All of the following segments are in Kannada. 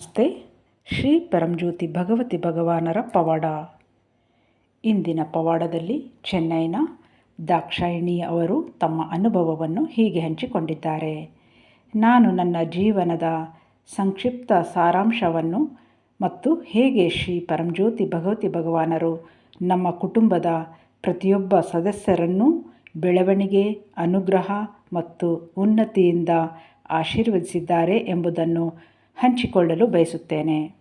ನಮಸ್ತೆ. ಶ್ರೀ ಪರಂಜ್ಯೋತಿ ಭಗವತಿ ಭಗವಾನರ ಪವಾಡ. ಇಂದಿನ ಪವಾಡದಲ್ಲಿ ಚೆನ್ನೈನ ದಾಕ್ಷಾಯಿಣಿ ಅವರು ತಮ್ಮ ಅನುಭವವನ್ನು ಹೀಗೆ ಹಂಚಿಕೊಂಡಿದ್ದಾರೆ. ನಾನು ನನ್ನ ಜೀವನದ ಸಂಕ್ಷಿಪ್ತ ಸಾರಾಂಶವನ್ನು ಮತ್ತು ಹೇಗೆ ಶ್ರೀ ಪರಂಜ್ಯೋತಿ ಭಗವತಿ ಭಗವಾನರು ನಮ್ಮ ಕುಟುಂಬದ ಪ್ರತಿಯೊಬ್ಬ ಸದಸ್ಯರನ್ನೂ ಬೆಳವಣಿಗೆ, ಅನುಗ್ರಹ ಮತ್ತು ಉನ್ನತಿಯಿಂದ ಆಶೀರ್ವದಿಸಿದ್ದಾರೆ ಎಂಬುದನ್ನು ಹಂಚಿಕೊಳ್ಳಲು ಬಯಸುತ್ತೇನೆ.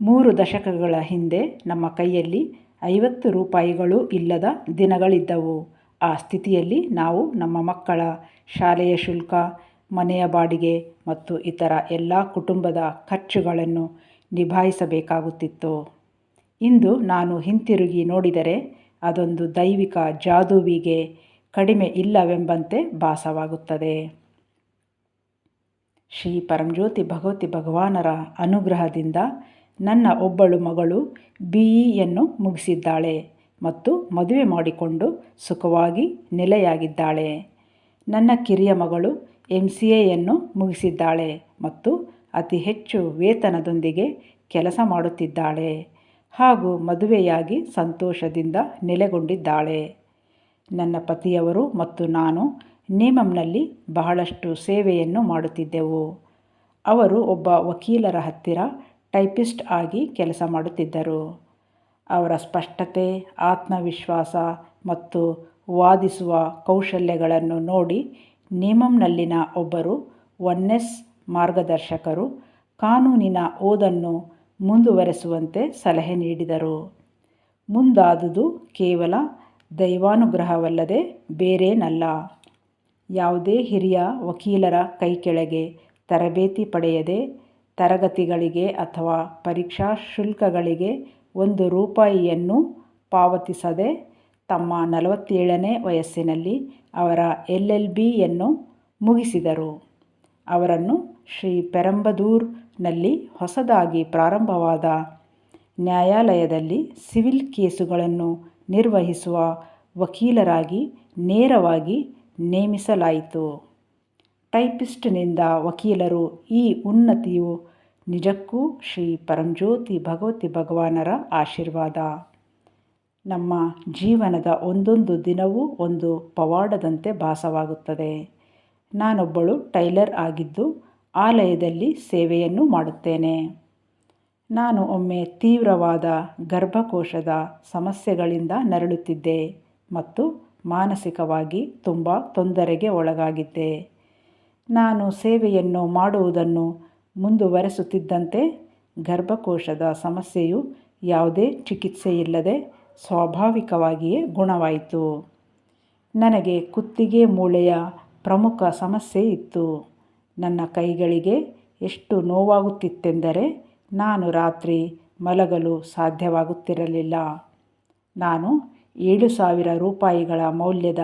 ಮೂರು ದಶಕಗಳ ಹಿಂದೆ ನಮ್ಮ ಕೈಯಲ್ಲಿ ಐವತ್ತು ರೂಪಾಯಿಗಳು ಇಲ್ಲದ ದಿನಗಳಿದ್ದವು. ಆ ಸ್ಥಿತಿಯಲ್ಲಿ ನಾವು ನಮ್ಮ ಮಕ್ಕಳ ಶಾಲೆಯ ಶುಲ್ಕ, ಮನೆಯ ಬಾಡಿಗೆ ಮತ್ತು ಇತರ ಎಲ್ಲ ಕುಟುಂಬದ ಖರ್ಚುಗಳನ್ನು ನಿಭಾಯಿಸಬೇಕಾಗುತ್ತಿತ್ತು. ಇಂದು ನಾನು ಹಿಂತಿರುಗಿ ನೋಡಿದರೆ ಅದೊಂದು ದೈವಿಕ ಜಾದುವಿಗೆ ಕಡಿಮೆ ಇಲ್ಲವೆಂಬಂತೆ ಭಾಸವಾಗುತ್ತದೆ. ಶ್ರೀ ಪರಂಜ್ಯೋತಿ ಭಗವತಿ ಭಗವಾನರ ಅನುಗ್ರಹದಿಂದ ನನ್ನ ಒಬ್ಬಳು ಮಗಳು ಬಿ ಇಯನ್ನು ಮುಗಿಸಿದ್ದಾಳೆ ಮತ್ತು ಮದುವೆ ಮಾಡಿಕೊಂಡು ಸುಖವಾಗಿ ನೆಲೆಯಾಗಿದ್ದಾಳೆ. ನನ್ನ ಕಿರಿಯ ಮಗಳು ಎಂ ಸಿ ಎಯನ್ನು ಮುಗಿಸಿದ್ದಾಳೆ ಮತ್ತು ಅತಿ ಹೆಚ್ಚು ವೇತನದೊಂದಿಗೆ ಕೆಲಸ ಮಾಡುತ್ತಿದ್ದಾಳೆ ಹಾಗೂ ಮದುವೆಯಾಗಿ ಸಂತೋಷದಿಂದ ನೆಲೆಗೊಂಡಿದ್ದಾಳೆ. ನನ್ನ ಪತಿಯವರು ಮತ್ತು ನಾನು ನೇಮಂನಲ್ಲಿ ಬಹಳಷ್ಟು ಸೇವೆಯನ್ನು ಮಾಡುತ್ತಿದ್ದೆವು. ಅವರು ಒಬ್ಬ ವಕೀಲರ ಹತ್ತಿರ ಟೈಪಿಸ್ಟ್ ಆಗಿ ಕೆಲಸ ಮಾಡುತ್ತಿದ್ದರು. ಅವರ ಸ್ಪಷ್ಟತೆ, ಆತ್ಮವಿಶ್ವಾಸ ಮತ್ತು ವಾದಿಸುವ ಕೌಶಲ್ಯಗಳನ್ನು ನೋಡಿ ನೇಮಂನಲ್ಲಿನ ಒಬ್ಬರು ಒನ್ನೆಸ್ ಮಾರ್ಗದರ್ಶಕರು ಕಾನೂನಿನ ಓದನ್ನು ಮುಂದುವರೆಸುವಂತೆ ಸಲಹೆ ನೀಡಿದರು. ಮುಂದಾದುದು ಕೇವಲ ದೈವಾನುಗ್ರಹವಲ್ಲದೆ ಬೇರೇನಲ್ಲ. ಯಾವುದೇ ಹಿರಿಯ ವಕೀಲರ ಕೈಕೆಳಗೆ ತರಬೇತಿ ಪಡೆಯದೆ ತರಗತಿಗಳಿಗೆ ಅಥವಾ ಪರೀಕ್ಷಾ ಶುಲ್ಕಗಳಿಗೆ ಒಂದು ರೂಪಾಯಿಯನ್ನು ಪಾವತಿಸದೆ ತಮ್ಮ ನಲವತ್ತೇಳನೇ ವಯಸ್ಸಿನಲ್ಲಿ ಅವರ ಎಲ್ ಎಲ್ ಬಿಯನ್ನು ಮುಗಿಸಿದರು. ಅವರನ್ನು ಶ್ರೀ ಪೆರಂಬದೂರ್ನಲ್ಲಿ ಹೊಸದಾಗಿ ಪ್ರಾರಂಭವಾದ ನ್ಯಾಯಾಲಯದಲ್ಲಿ ಸಿವಿಲ್ ಕೇಸುಗಳನ್ನು ನಿರ್ವಹಿಸುವ ವಕೀಲರಾಗಿ ನೇರವಾಗಿ ನೇಮಿಸಲಾಯಿತು. ಟೈಪಿಸ್ಟ್ನಿಂದ ವಕೀಲರು ಈ ಉನ್ನತಿಯು ನಿಜಕ್ಕೂ ಶ್ರೀ ಪರಂಜ್ಯೋತಿ ಭಗವತಿ ಭಗವಾನರ ಆಶೀರ್ವಾದ. ನಮ್ಮ ಜೀವನದ ಒಂದೊಂದು ದಿನವೂ ಒಂದು ಪವಾಡದಂತೆ ಭಾಸವಾಗುತ್ತದೆ. ನಾನೊಬ್ಬಳು ಟೈಲರ್ ಆಗಿದ್ದು ಆಲಯದಲ್ಲಿ ಸೇವೆಯನ್ನು ಮಾಡುತ್ತೇನೆ. ನಾನು ಒಮ್ಮೆ ತೀವ್ರವಾದ ಗರ್ಭಕೋಶದ ಸಮಸ್ಯೆಗಳಿಂದ ನರಳುತ್ತಿದ್ದೆ ಮತ್ತು ಮಾನಸಿಕವಾಗಿ ತುಂಬ ತೊಂದರೆಗೆ ಒಳಗಾಗಿದ್ದೆ. ನಾನು ಸೇವೆಯನ್ನು ಮಾಡುವುದನ್ನು ಮುಂದುವರೆಸುತ್ತಿದ್ದಂತೆ ಗರ್ಭಕೋಶದ ಸಮಸ್ಯೆಯು ಯಾವುದೇ ಚಿಕಿತ್ಸೆಯಿಲ್ಲದೆ ಸ್ವಾಭಾವಿಕವಾಗಿಯೇ ಗುಣವಾಯಿತು. ನನಗೆ ಕುತ್ತಿಗೆ ಮೂಳೆಯ ಪ್ರಮುಖ ಸಮಸ್ಯೆ ಇತ್ತು. ನನ್ನ ಕೈಗಳಿಗೆ ಎಷ್ಟು ನೋವಾಗುತ್ತಿತ್ತೆಂದರೆ ನಾನು ರಾತ್ರಿ ಮಲಗಲು ಸಾಧ್ಯವಾಗುತ್ತಿರಲಿಲ್ಲ. ನಾನು ಏಳು ಸಾವಿರ ರೂಪಾಯಿಗಳ ಮೌಲ್ಯದ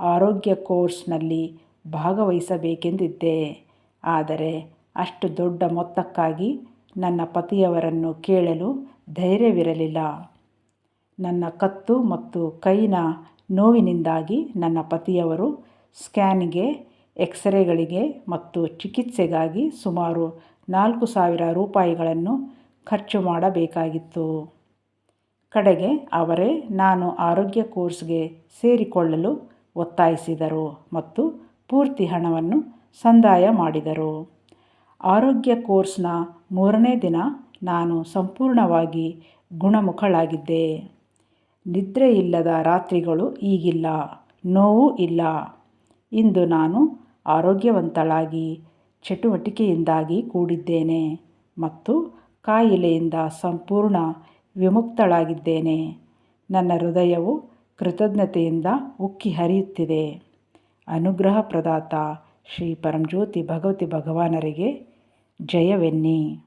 ಆರೋಗ್ಯ ಕೋರ್ಸ್ನಲ್ಲಿ ಭಾಗವಹಿಸಬೇಕೆಂದಿದ್ದೆ. ಆದರೆ ಅಷ್ಟು ದೊಡ್ಡ ಮೊತ್ತಕ್ಕಾಗಿ ನನ್ನ ಪತಿಯವರನ್ನು ಕೇಳಲು ಧೈರ್ಯವಿರಲಿಲ್ಲ. ನನ್ನ ಕತ್ತು ಮತ್ತು ಕೈನ ನೋವಿನಿಂದಾಗಿ ನನ್ನ ಪತಿಯವರು ಸ್ಕ್ಯಾನ್ಗೆ, ಎಕ್ಸ್ರೇಗಳಿಗೆ ಮತ್ತು ಚಿಕಿತ್ಸೆಗಾಗಿ ಸುಮಾರು ನಾಲ್ಕು ಸಾವಿರ ರೂಪಾಯಿಗಳನ್ನು ಖರ್ಚು ಮಾಡಬೇಕಾಗಿತ್ತು. ಕಡೆಗೆ ಅವರೇ ನಾನು ಆರೋಗ್ಯ ಕೋರ್ಸ್ಗೆ ಸೇರಿಕೊಳ್ಳಲು ಒತ್ತಾಯಿಸಿದರು ಮತ್ತು ಪೂರ್ತಿ ಹಣವನ್ನು ಸಂದಾಯ ಮಾಡಿದರು. ಆರೋಗ್ಯ ಕೋರ್ಸ್ನ ಮೂರನೇ ದಿನ ನಾನು ಸಂಪೂರ್ಣವಾಗಿ ಗುಣಮುಖಳಾಗಿದ್ದೆ. ನಿದ್ರೆಯಿಲ್ಲದ ರಾತ್ರಿಗಳು ಈಗಿಲ್ಲ, ನೋವು ಇಲ್ಲ. ಇಂದು ನಾನು ಆರೋಗ್ಯವಂತಳಾಗಿ, ಚಟುವಟಿಕೆಯಿಂದಾಗಿ ಕೂಡಿದ್ದೇನೆ ಮತ್ತು ಕಾಯಿಲೆಯಿಂದ ಸಂಪೂರ್ಣ ವಿಮುಕ್ತಳಾಗಿದ್ದೇನೆ. ನನ್ನ ಹೃದಯವು ಕೃತಜ್ಞತೆಯಿಂದ ಉಕ್ಕಿ ಹರಿಯುತ್ತಿದೆ. ಅನುಗ್ರಹ ಪ್ರದಾತ ಶ್ರೀ ಪರಂಜ್ಯೋತಿ ಭಗವತಿ ಭಗವಾನರಿಗೆ ಜಯವೆನ್ನಿ.